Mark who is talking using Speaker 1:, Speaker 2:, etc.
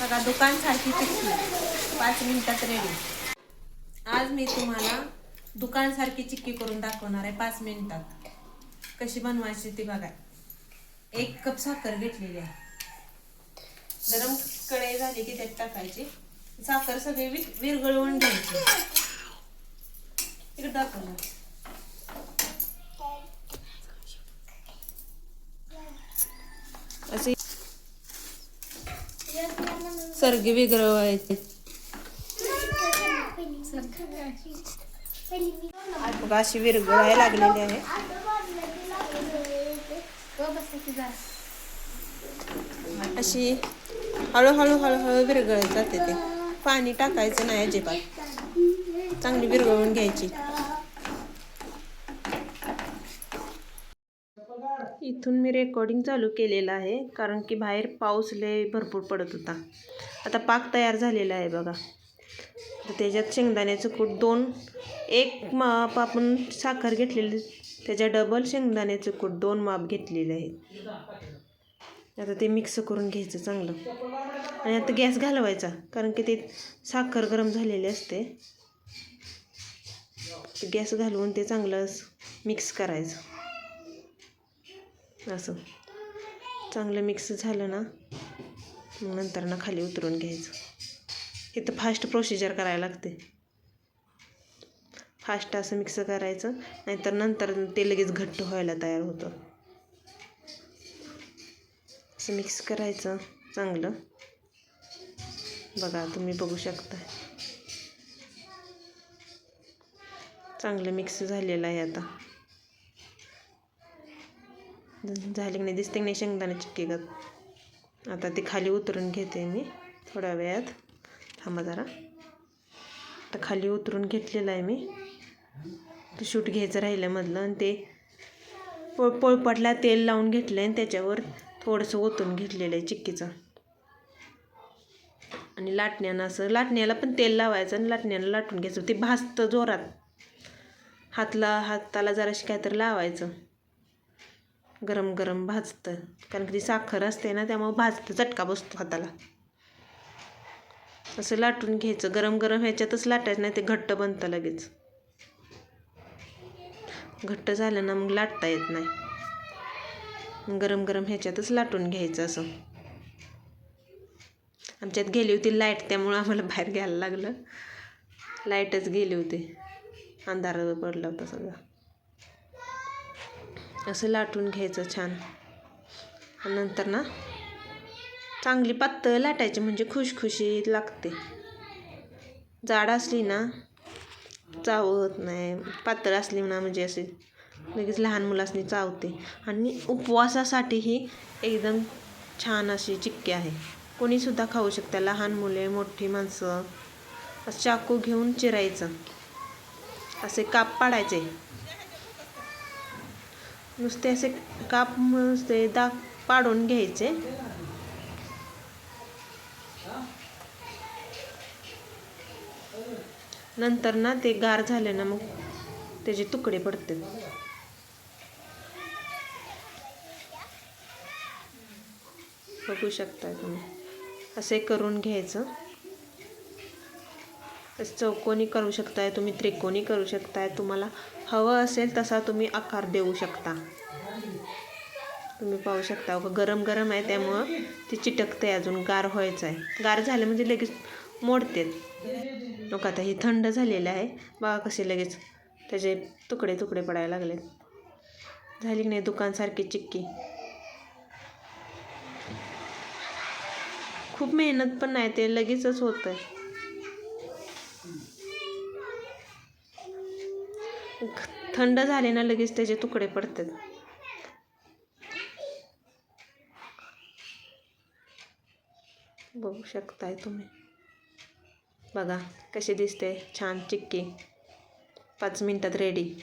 Speaker 1: बघा दुकानसारखी चिक्की पाच मिनिटात रेडी आज मी तुम्हाला दुकानसारखी चिक्की करून दाखवणार आहे पाच मिनिटात. कशी बनवायची ती बघा. एक कप साखर घेतलेली आहे. गरम कढई झाली की त्यात टाकायची. साखर सगळी वि- विरघळवून घ्यायची इकडे दाखव ना. असे सर्गी विरघळवायची बघा अशी विरघळायला लागलेली आहे. अशी हळूहळू हळूहळू विरघळत जाते ते. पाणी टाकायचं नाही अजिबात. चांगली विरघळून घ्यायची. इथून मी रेकॉर्डिंग चालू केलेलं आहे कारण की बाहेर पाऊस लय भरपूर पडत होता. आता पाक तयार झालेला आहे बघा. तर त्याच्यात शेंगदाण्याचं कूट दोन एक माप आपण साखर घेतलेली त्याच्या डबल शेंगदाण्याचं कूट दोन माप घेतलेले आहेत. आता ते मिक्स करून घ्यायचं चांगलं. आणि आता गॅस घालवायचा कारण की ते साखर गरम झालेली असते. गॅस घालवून ते चांगलं मिक्स करायचं. असं चांगलं मिक्स झालं ना मग नंतर ना खाली उतरून घ्यायचं. इथं फास्ट प्रोसिजर करायला लागते. फास्ट असं मिक्स करायचं नाहीतर नंतर ते लगेच घट्ट व्हायला तयार होतं. असं मिक्स करायचं चांगलं. बघा तुम्ही बघू शकता चांगलं मिक्स झालेलं आहे आता. झाली की नाही दिसते की नाही शेंगदाणा चिक्की गत आता ते खाली उतरून घेते मी थोड्या वेळात. थांबा जरा. आता खाली उतरून घेतलेलं आहे मी. ते शूट घ्यायचं राहिलं मधलं आणि ते पोळ पोळपाटला तेल लावून घेतलं आणि त्याच्यावर थोडंसं ओतून घेतलेलं आहे चिक्कीचं. आणि लाटण्यानं असं लाटण्याला पण तेल लावायचं आणि लाटण्यानं लाटून घ्यायचं. ते भाजतं जोरात. हातला हाताला जराशी काहीतरी लावायचं. गरम गरम भाजतं. कारण की ती साखर असते ना त्यामुळं भाजतं चटका बसतो हाताला. असं लाटून घ्यायचं. गरम गरम ह्याच्यातच लाटायचं नाही ते घट्ट बनतं लगेच. घट्ट झालं ना मग लाटता येत नाही. गरम गरम ह्याच्यातच लाटून घ्यायचं असं. आमच्यात गेली होती लाइट त्यामुळं आम्हाला बाहेर घ्यायला लागलं. लाईटच गेली होती. अंधार पडला होता सगळा. असं लाटून घ्यायचं छान. नंतर ना चांगली पातळ लाटायची म्हणजे खुशखुशीत लागते. जाड असली ना चावत नाही. पातळ असली ना म्हणजे असे लगेच लहान मुलासनी चावते. आणि उपवासासाठीही एकदम छान अशी चिक्की आहे. कोणीसुद्धा खाऊ शकता. लहान मुले मोठी माणसं चाकू घेऊन चिरायचं. असे काप पाडायचे. नुसते असे काप नुसते दाग पाडून घ्यायचे. नंतर ना ते गार झाले ना मग त्याचे तुकडे पडतील. बघू शकता तुम्ही. असे करून घ्यायचं. चौकोनी करू शकताय तुम्ही त्रिकोणी करू शकताय तुम्हाला. हवं असेल तसा तुम्ही आकार देऊ शकता. तुम्ही पाहू शकता गरम गरम आहे त्यामुळं ती चिटकते अजून गार व्हायचं आहे. गार झालं म्हणजे लगेच मोडते. लोक आता ही थंड झालेलं आहे. बघा कसे लगेच त्याचे तुकडे तुकडे पडायला लागलेत झाली की नाही दुकानसारखी चिक्की? खूप मेहनत पण नाही ते लगेचच होतं थंड झाले ना लगेच त्याचे तुकडे पडतात. बघू शकताय तुम्ही. बघा कशी दिसते छान चिक्की. पाच मिनटात रेडी